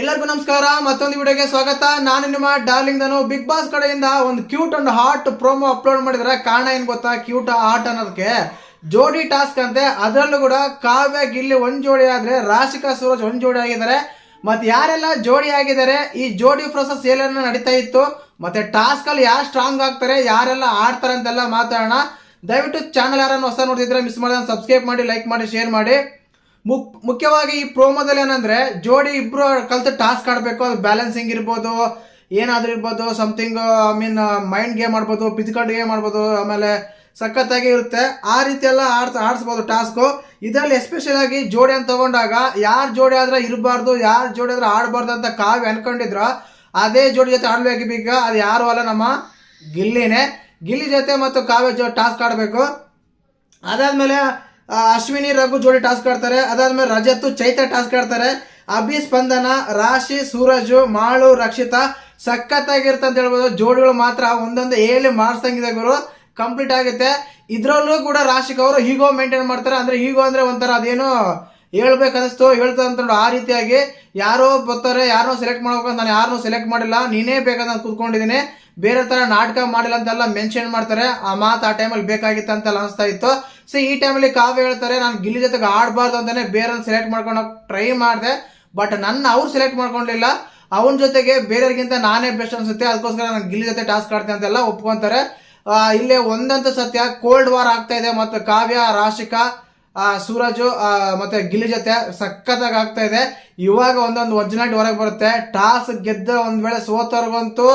ಎಲ್ಲರಿಗೂ ನಮಸ್ಕಾರ, ಮತ್ತೊಂದು ವಿಡಿಯೋಗೆ ಸ್ವಾಗತ. ನಾನು ನಿಮ್ಮ ಡಾರ್ಲಿಂಗ್ ದನು ಬಿಗ್ ಬಾಸ್ ಕಡೆಯಿಂದ ಒಂದು cute and hot promo upload ಮಾಡಿದ್ರೆ ಕಾರಣ ಏನ್ ಗೊತ್ತಾ? ಕ್ಯೂಟ್ ಹಾಟ್ ಅನ್ನೋದಕ್ಕೆ ಜೋಡಿ ಟಾಸ್ಕ್ ಅಂತೆ. ಅದರಲ್ಲೂ ಕೂಡ ಕಾವ್ಯ, ಗಿಲ್ಲಿ ಒಂದ್ ಜೋಡಿ ಆದ್ರೆ ರಾಶಿಕಾ, ಸೂರಜ್ ಒಂದ್ ಜೋಡಿ ಆಗಿದ್ದಾರೆ. ಮತ್ತೆ ಯಾರೆಲ್ಲ ಜೋಡಿ ಆಗಿದ್ದಾರೆ? ಈ ಜೋಡಿ ಪ್ರೊಸೆಸ್ ಏನೆಲ್ಲ ನಡೀತಾ ಇತ್ತು. ಮತ್ತೆ ಟಾಸ್ಕ್ ಅಲ್ಲಿ ಯಾರು ಸ್ಟ್ರಾಂಗ್ ಆಗ್ತಾರೆ, ಯಾರೆಲ್ಲ ಆಡ್ತಾರೆ ಅಂತೆಲ್ಲ ಮಾತಾಡೋಣ. ದಯವಿಟ್ಟು ಚಾನಲ್ ಯಾರನ್ನು ಹೊಸ ನೋಡ್ತಿದ್ರೆ ಮಿಸ್ ಮಾಡಿದ್ರೆ ಸಬ್ಸ್ಕ್ರೈಬ್ ಮಾಡಿ ಲೈಕ್ ಮಾಡಿ ಶೇರ್ ಮಾಡಿ. ಮುಕ್ ಮುಖ್ಯವಾಗಿ ಈ ಪ್ರೋಮೋದಲ್ಲಿ ಏನಂದ್ರೆ ಜೋಡಿ ಇಬ್ರು ಕಲ್ತು ಟಾಸ್ಕ್ ಆಡಬೇಕು, ಅದು ಬ್ಯಾಲೆನ್ಸಿಂಗ್ ಇರ್ಬೋದು, ಏನಾದ್ರೂ ಇರ್ಬೋದು something I mean mind game ಆಡ್ಬೋದು ಫಿಸಿಕಲ್ ಗೇಮ್ ಆಡ್ಬೋದು, ಆಮೇಲೆ ಸಖತ್ತಾಗಿ ಇರುತ್ತೆ. ಆ ರೀತಿ ಎಲ್ಲ ಆಡ್ಸ್, ಆಡಿಸ್ಬೋದು ಟಾಸ್ಕು. ಇದರಲ್ಲಿ ಎಸ್ಪೆಷಲ್ ಆಗಿ ಜೋಡಿ ಅಂತ ತಗೊಂಡಾಗ ಯಾರು ಜೋಡಿ ಆದ್ರೆ ಇರಬಾರ್ದು, ಯಾರ ಜೋಡಿ ಆದ್ರೆ ಆಡಬಾರ್ದು ಅಂತ ಕಾವ್ಯ ಅನ್ಕೊಂಡಿದ್ರ, ಅದೇ ಜೋಡಿ ಜೊತೆ ಆಡ್ಬೇಕು ಬೀಗ ಅದು ಯಾರು ಅಲ್ಲ ನಮ್ಮ ಗಿಲ್ಲಿನೇ. ಗಿಲ್ಲಿ ಜೊತೆ ಮತ್ತು ಕಾವ್ಯ ಜೊ, ಟಾಸ್ಕ್ ಆಡಬೇಕು. ಅದಾದ್ಮೇಲೆ ಅಶ್ವಿನಿ, ರಘು ಜೋಡಿ ಟಾಸ್ಕ್ ಆಡ್ತಾರೆ. ಅದಾದ್ಮೇಲೆ ರಜತ್, ಚೈತ್ರ ಟಾಸ್ಕ್ ಆಡ್ತಾರೆ. ಅಭಿ, ಸ್ಪಂದನ, ರಾಶಿ, ಸೂರಜ್, ಮಾಳು, ರಕ್ಷಿತಾ ಸಖತ್ತಾಗಿರುತ್ತೆ ಅಂತ ಹೇಳ್ಬೋದು. ಜೋಡಿಗಳು ಮಾತ್ರ ಒಂದೊಂದು ಹೇಳಿ ಮಾಡಿಸ್ದಂಗಿದೆ ಗುರು. ಕಂಪ್ಲೀಟ್ ಆಗುತ್ತೆ. ಇದರಲ್ಲೂ ಕೂಡ ರಾಶಿಕ್ ಅವರು ಹೀಗೋ ಮೇಂಟೈನ್ ಮಾಡ್ತಾರೆ. ಅಂದ್ರೆ ಹೀಗೋ ಅಂದ್ರೆ ಒಂಥರ ಅದೇನೋ ಹೇಳ್ಬೇಕನ್ನಿಸ್ತು. ಹೇಳ್ತಾ ಅಂತ ಆ ರೀತಿಯಾಗಿ. ಯಾರೋ ಬರ್ತಾರೆ ಯಾರನ್ನೋ ಸೆಲೆಕ್ಟ್ ಮಾಡ್ಬೇಕು ನಾನು ಯಾರನ್ನೂ ಸೆಲೆಕ್ಟ್ ಮಾಡಿಲ್ಲ. ನೀನೇ ಬೇಕಂತ ಕೂತ್ಕೊಂಡಿದ್ದೀನಿ. ಬೇರೆ ತರ ನಾಟಕ ಮಾಡಿಲ್ಲ ಅಂತೆಲ್ಲ ಮೆನ್ಷನ್ ಮಾಡ್ತಾರೆ. ಆ ಮಾತು ಆ ಟೈಮಲ್ಲಿ ಬೇಕಾಗಿತ್ತು ಅಂತೆಲ್ಲ ಅನಿಸ್ತಾ ಇತ್ತು. ಸೊ ಈ ಟೈಮಲ್ಲಿ ಕಾವ್ಯ ಹೇಳ್ತಾರೆ, ನಾನು ಗಿಲ್ಲಿ ಜೊತೆಗೆ ಆಡಬಾರ್ದು ಅಂತಲೇ ಬೇರೆ ಸೆಲೆಕ್ಟ್ ಮಾಡ್ಕೊಂಡು ಟ್ರೈ ಮಾಡಿದೆ. ಬಟ್ ನನ್ನ ಅವ್ರು ಸೆಲೆಕ್ಟ್ ಮಾಡ್ಕೊಂಡಿಲ್ಲ. ಅವನ ಜೊತೆಗೆ ಬೇರೆಯವ್ರಿಗಿಂತ ನಾನೇ ಬೆಸ್ಟ್ ಅನ್ಸುತ್ತೆ. ಅದಕ್ಕೋಸ್ಕರ ನಾನು ಗಿಲ್ಲಿ ಜೊತೆ ಟಾಸ್ಕ್ ಆಡ್ತೇನೆ ಅಂತೆಲ್ಲ ಒಪ್ಕೊಂತಾರೆ. ಇಲ್ಲೇ ಒಂದಂತ ಸತ್ಯ ಕೋಲ್ಡ್ ವಾರ್ ಆಗ್ತಾ ಇದೆ ಮತ್ತು ಕಾವ್ಯ, ರಾಶಿಕಾ ಸೂರಜು ಮತ್ತೆ ಗಿಲ್ಲಿ ಜೊತೆ ಸಖತ್ತಾಗಿ ಆಗ್ತಾ ಇದೆ. ಇವಾಗ ಒಂದೊಂದು ಒರಿಜಿನಾಲಿಟಿ ಹೊರಗೆ ಬರುತ್ತೆ. ಟಾಸ್ ಗೆದ್ದ ಒಂದ್ ವೇಳೆ ಸೋತವ್ರಿಗಂತೂ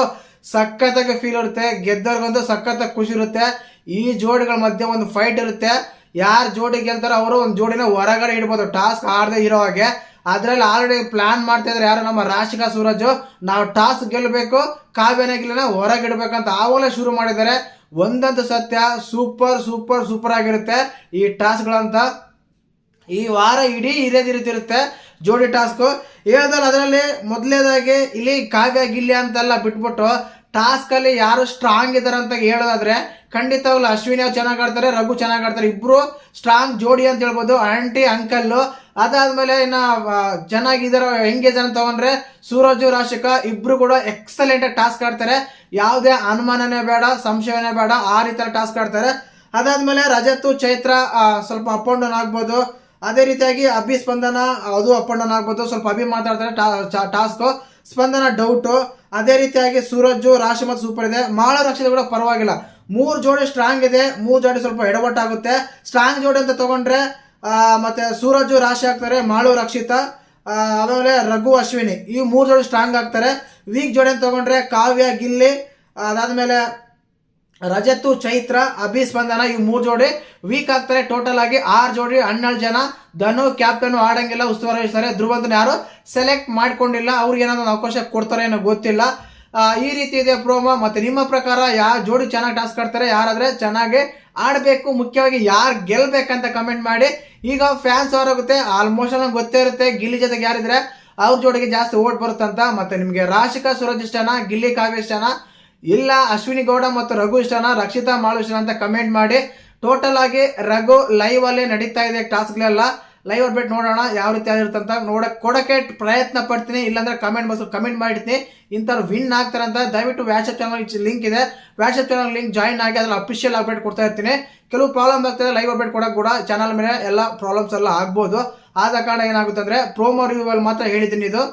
ಸಖತ್ತಾಗಿ ಫೀಲ್ ಇರುತ್ತೆ ಗೆದ್ದವ್ರಿಗಂತೂ ಸಖತ್ತಾಗಿ ಖುಷಿ ಇರುತ್ತೆ. ಈ ಜೋಡಿಗಳ ಮಧ್ಯೆ ಒಂದು ಫೈಟ್ ಇರುತ್ತೆ. ಯಾರು ಜೋಡಿ ಗೆಲ್ತಾರೋ ಅವರು ಒಂದು ಜೋಡಿನ ಹೊರಗಡೆ ಇಡ್ಬೋದು. ಟಾಸ್ಕ್ ಆಡದೆ ಇರೋ ಹಾಗೆ. ಅದ್ರಲ್ಲಿ ಆಲ್ರೆಡಿ ಪ್ಲಾನ್ ಮಾಡ್ತಾ ಇದ್ರೆ ಯಾರು? ನಮ್ಮ ರಾಶಿಕಾ ಸೂರಜ್. ನಾವು ಟಾಸ್ಕ್ ಗೆಲ್ಲಬೇಕು ಕಾವ್ಯನ ಹೊರಗೆ ಹೊರಗಿಡ್ಬೇಕಂತ ಆವಾಗಲೇ ಶುರು ಮಾಡಿದ್ದಾರೆ. ಒಂದಂತ ಸತ್ಯ ಸೂಪರ್ ಸೂಪರ್ ಸೂಪರ್ ಆಗಿರುತ್ತೆ ಈ ಟಾಸ್ಕ್ಗಳಂತ. ಈ ವಾರ ಇಡೀ ಇರೋದ್ ಇರುತ್ತೆ. ಜೋಡಿ ಟಾಸ್ಕು. ಹೇಳ್ದಲ್ಲ ಅದರಲ್ಲಿ ಮೊದಲೇದಾಗಿ ಇಲ್ಲಿ ಕಾವ್ಯ ಗಿಲ್ಯ ಅಂತೆಲ್ಲ ಬಿಟ್ಬಿಟ್ಟು ಟಾಸ್ಕಲ್ಲಿ ಯಾರು ಸ್ಟ್ರಾಂಗ್ ಇದ್ದಾರೆ ಅಂತ ಹೇಳೋದಾದ್ರೆ ಖಂಡಿತವಲ್ಲ ಅಶ್ವಿನಿ ಅವ್ರು ಚೆನ್ನಾಗಿ ಆಡ್ತಾರೆ, ರಘು ಚೆನ್ನಾಗಿ ಆಡ್ತಾರೆ. ಇಬ್ರು ಸ್ಟ್ರಾಂಗ್ ಜೋಡಿ ಅಂತ ಹೇಳ್ಬೋದು. ಆಂಟಿ ಅಂಕಲ್ ಅದಾದ್ಮೇಲೆ ಇನ್ನು ಚೆನ್ನಾಗಿದ್ದಾರೋ ಹೆಂಗೇಜ್ ಅಂತ ತಗೊಂಡ್ರೆ ಸೂರಜ್, ರಾಶಿಕಾ ಇಬ್ರು ಕೂಡ ಎಕ್ಸಲೆಂಟ್ ಆಗಿ ಟಾಸ್ಕ್ ಆಡ್ತಾರೆ. ಯಾವುದೇ ಅನುಮಾನನೇ ಬೇಡ ಸಂಶಯನೇ ಬೇಡ, ಆ ರೀತಿ ಟಾಸ್ಕ್ ಆಡ್ತಾರೆ. ಅದಾದ್ಮೇಲೆ ರಜತ್, ಚೈತ್ರ ಸ್ವಲ್ಪ ಅಪ್ ಆ್ಯಂಡ್ ಡೌನ್ ಆಗ್ಬೋದು. ಅದೇ ರೀತಿಯಾಗಿ ಅಭಿ ಸ್ಪಂದನ, ಅದು ಅಪ್ ಅಂಡ್ ಡೌನ್ ಆಗ್ಬೋದು. ಸ್ವಲ್ಪ ಅಭಿ ಮಾತಾಡ್ತಾರೆ ಟಾಸ್ಕ್. ಸ್ಪಂದನ ಡೌಟು. ಅದೇ ರೀತಿಯಾಗಿ ಸೂರಜ್ ರಾಶಿ ಮತ್ತು ಸೂಪರ್ ಇದೆ. ಮಾಳ ರಕ್ಷಿತ ಕೂಡ ಪರವಾಗಿಲ್ಲ. ಮೂರು ಜೋಡಿ ಸ್ಟ್ರಾಂಗ್ ಇದೆ. ಮೂರು ಜೋಡಿ ಸ್ವಲ್ಪ ಎಡವಟ್ಟಾಗುತ್ತೆ. ಸ್ಟ್ರಾಂಗ್ ಜೋಡಿ ಅಂತ ತಗೊಂಡ್ರೆ ಮತ್ತೆ ಸೂರಜ್ ರಾಶಿ ಆಗ್ತಾರೆ, ಮಾಳು ರಕ್ಷಿತ. ಆಮೇಲೆ ರಘು, ಅಶ್ವಿನಿ. ಈ ಮೂರು ಜೋಡಿ ಸ್ಟ್ರಾಂಗ್ ಆಗ್ತಾರೆ. ವೀಕ್ ಜೋಡಿ ಅಂತ ತಗೊಂಡ್ರೆ ಕಾವ್ಯ, ಗಿಲ್ಲಿ, ಅದಾದ್ಮೇಲೆ ರಜತ್ತು, ಚೈತ್ರ ಅಭಿಸ್ಪಂದನ ಈ ಮೂರು ಜೋಡಿ ವೀಕ್ ಆಗ್ತಾರೆ. ಟೋಟಲ್ ಆಗಿ ಆರು ಜೋಡಿ ಹನ್ನೆರಡು ಜನ. ಧನು, ಕ್ಯಾಪ್ಟನ್ ಆಡಂಗಿಲ್ಲ ಉಸ್ತುವಾರಿ ವಹಿಸ್ತಾರೆ ಧ್ರುವಂತನ ಯಾರು? ಸೆಲೆಕ್ಟ್ ಮಾಡ್ಕೊಂಡಿಲ್ಲ. ಅವ್ರಿಗೆ ಏನಾದ್ರು ಅವಕಾಶ ಕೊಡ್ತಾರೆ ಏನೋ ಗೊತ್ತಿಲ್ಲ. ಈ ರೀತಿ ಇದೆ ಪ್ರೋಮೋ ಮತ್ತೆ ನಿಮ್ಮ ಪ್ರಕಾರ ಯಾವ ಜೋಡಿ ಚೆನ್ನಾಗಿ ಟಾಸ್ಕ್ ಆಡ್ತಾರೆ? ಯಾರಾದ್ರೆ ಚೆನ್ನಾಗಿ ಆಡಬೇಕು. ಮುಖ್ಯವಾಗಿ ಯಾರು ಗೆಲ್ಬೇಕಂತ ಕಮೆಂಟ್ ಮಾಡಿ. ಈಗ ಫ್ಯಾನ್ಸ್ ಅವರಾಗುತ್ತೆ. ಆಲ್ಮೋಸ್ಟ್ ನಂಗೆ ಗೊತ್ತೇ ಇರುತ್ತೆ. ಗಿಲ್ಲಿ ಜೊತೆಗೆ ಯಾರಿದ್ರೆ ಅವ್ರ ಜೋಡಿಗೆ ಜಾಸ್ತಿ ಓಟ್ ಬರುತ್ತಂತ. ಮತ್ತೆ ನಿಮಗೆ ರಾಶಿಕಾ, ಸುರಜ್ ಇಷ್ಟನಾ? ಗಿಲ್ಲಿ, ಕಾವ್ಯ ಇಷ್ಟನಾ? ಇಲ್ಲ, ಅಶ್ವಿನಿ ಗೌಡ ಮತ್ತು ರಘು ಇಷ್ಟನ? ರಕ್ಷಿತಾ ಮಾಳು ಅಂತ ಕಮೆಂಟ್ ಮಾಡಿ. ಟೋಟಲ್ ಆಗಿ ರಘು ಲೈವ್ ಅಲ್ಲೇ ನಡೀತಾ ಇದೆ ಟಾಸ್ಕ್ಗಳೆಲ್ಲ ಲೈವ್ ಅಪ್ಡೇಟ್ ನೋಡೋಣ, ಯಾವ ರೀತಿ ಆಗಿರುತ್ತಂತ ನೋಡ ಕೊಡಕ್ಕೆ ಪ್ರಯತ್ನ ಪಡ್ತೀನಿ. ಇಲ್ಲಾಂದ್ರೆ ಕಮೆಂಟ್ ಬಸ್ ಕಮೆಂಟ್ ಮಾಡಿರ್ತೀನಿ. ಇಂಥವ್ರು ವಿನ್ ಆಗ್ತಾರಂತ ದಯವಿಟ್ಟು ವ್ಯಾಟ್ಸಪ್ ಚಾನಲ್ ಲಿಂಕ್ ಇದೆ. ವ್ಯಾಟ್ಸಪ್ ಚಾನಲ್ ಲಿಂಕ್ ಜಾಯಿನ್ ಆಗಿ ಅದ್ರಲ್ಲಿ ಅಫಿಷಿಯಲ್ ಅಪ್ಡೇಟ್ ಕೊಡ್ತಾ ಇರ್ತೀನಿ. ಕೆಲವು ಪ್ರಾಬ್ಲಮ್ ಆಗ್ತದೆ ಲೈವ್ ಅಪ್ಡೇಟ್ ಕೊಡಕ್ಕೆ ಕೂಡ ಚಾನಲ್ ಮೇಲೆ ಎಲ್ಲ ಪ್ರಾಬ್ಲಮ್ಸ್ ಎಲ್ಲ ಆಗ್ಬೋದು. ಆದ ಕಾರಣ ಏನಾಗುತ್ತೆ ಅಂದ್ರೆ ಪ್ರೋಮೋ ರಿವ್ಯೂ ಅಲ್ಲಿ ಮಾತ್ರ ಹೇಳಿದ್ದೀನಿ ಇದು.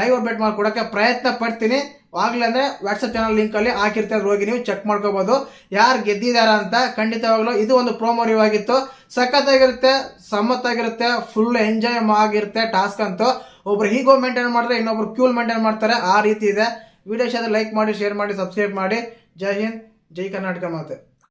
ಲೈವ್ ಅಪ್ಡೇಟ್ ಮಾಡಿ ಕೊಡಕ್ಕೆ ಪ್ರಯತ್ನ ಪಡ್ತೀನಿ. ಆಗ್ಲಿ ಅಂದರೆ ವಾಟ್ಸಪ್ ಚಾನಲ್ ಲಿಂಕಲ್ಲಿ ಹಾಕಿರ್ತಾರೆ ಹೋಗಿ ನೀವು ಚೆಕ್ ಮಾಡ್ಕೋಬೋದು. ಯಾರು ಗೆದ್ದಿದ್ದಾರೆ ಅಂತ ಖಂಡಿತವಾಗ್ಲೂ ಇದು ಒಂದು ಪ್ರೋಮೋ ಆಗಿತ್ತು. ಸಖತ್ತಾಗಿರುತ್ತೆ, ಸಮ್ಮತ್ತಾಗಿರುತ್ತೆ ಫುಲ್ ಎಂಜಾಯ್ ಆಗಿರುತ್ತೆ ಟಾಸ್ಕ್ ಅಂತೂ. ಒಬ್ರು ಹೀಗೋ ಮೇಂಟೈನ್ ಮಾಡಿದ್ರೆ ಇನ್ನೊಬ್ರು ಕ್ಯೂಲ್ ಮೇಂಟೈನ್ ಮಾಡ್ತಾರೆ, ಆ ರೀತಿ ಇದೆ. ವಿಡಿಯೋ ಶಾದ್ರೆ ಲೈಕ್ ಮಾಡಿ ಶೇರ್ ಮಾಡಿ ಸಬ್ಸ್ಕ್ರೈಬ್ ಮಾಡಿ. ಜೈ ಹಿಂದ್, ಜೈ ಕರ್ನಾಟಕ ಮಾತೆ.